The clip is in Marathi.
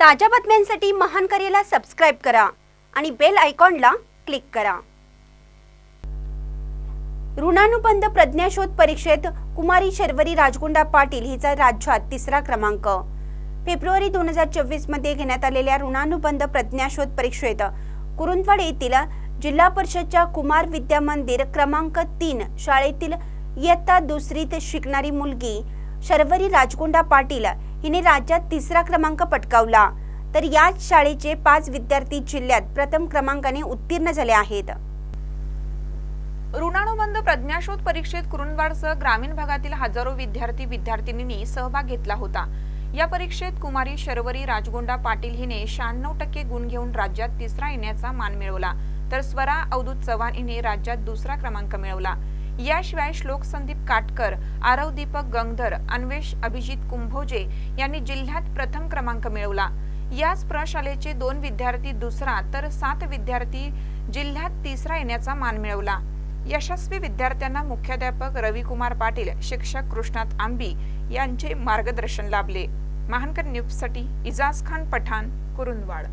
ताज्या बातम्यांसाठी महान करेला सबस्क्राईब करा आणि बेल आयकॉनला क्लिक करा. ऋणानुबंध प्रज्ञाशोध परीक्षेत कुमारी शर्वरी राजगुंडा पाटील हिचा राज्यात तिसरा क्रमांक. फेब्रुवारी दोन हजार चोवीसमध्ये घेण्यात आलेल्या ऋणानुबंध प्रज्ञाशोध परीक्षेत कुरुंदवाड येथील जिल्हा परिषदच्या कुमार विद्या मंदिर क्रमांक तीन शाळेतील इयत्ता दुसरीत शिकणारी मुलगी शर्वरी राजगुंडा पाटील हिने राज्यात तिसरा क्रमांक पटकावला. तर याच शाळेचे पाच विद्यार्थी जिल्ह्यात प्रथम क्रमांकाने उत्तीर्ण झाले आहेत. ऋणानुबंध प्रज्ञाशोध परीक्षेत कुरुंदवाडसह ग्रामीण भागातील हजारो विद्यार्थी विद्यार्थिनींनी सहभाग घेतला होता. या परीक्षेत कुमारी शर्वरी राजगोंडा पाटील हिने शहाण्णव टक्के गुण घेऊन राज्यात तिसरा येण्याचा मान मिळवला. तर स्वरा अवधूत चव्हाण हिने राज्यात दुसरा क्रमांक मिळवला. याशिवाय श्लोक संदीप काटकर आरव दीपक गंगधर अन्वेष अभिजित कुंभोजे यांनी जिल्ह्यात प्रथम क्रमांक मिळवला. याच प्रशालेचे दोन विद्यार्थी दुसरा तर सात विद्यार्थी जिल्ह्यात तिसरा येण्याचा मान मिळवला. यशस्वी विद्यार्थ्यांना मुख्याध्यापक रविकुमार पाटील शिक्षक कृष्णात आंबी यांचे मार्गदर्शन लाभले. महानकर न्यूजसाठी इजाज खान पठाण कुरुंदवाड.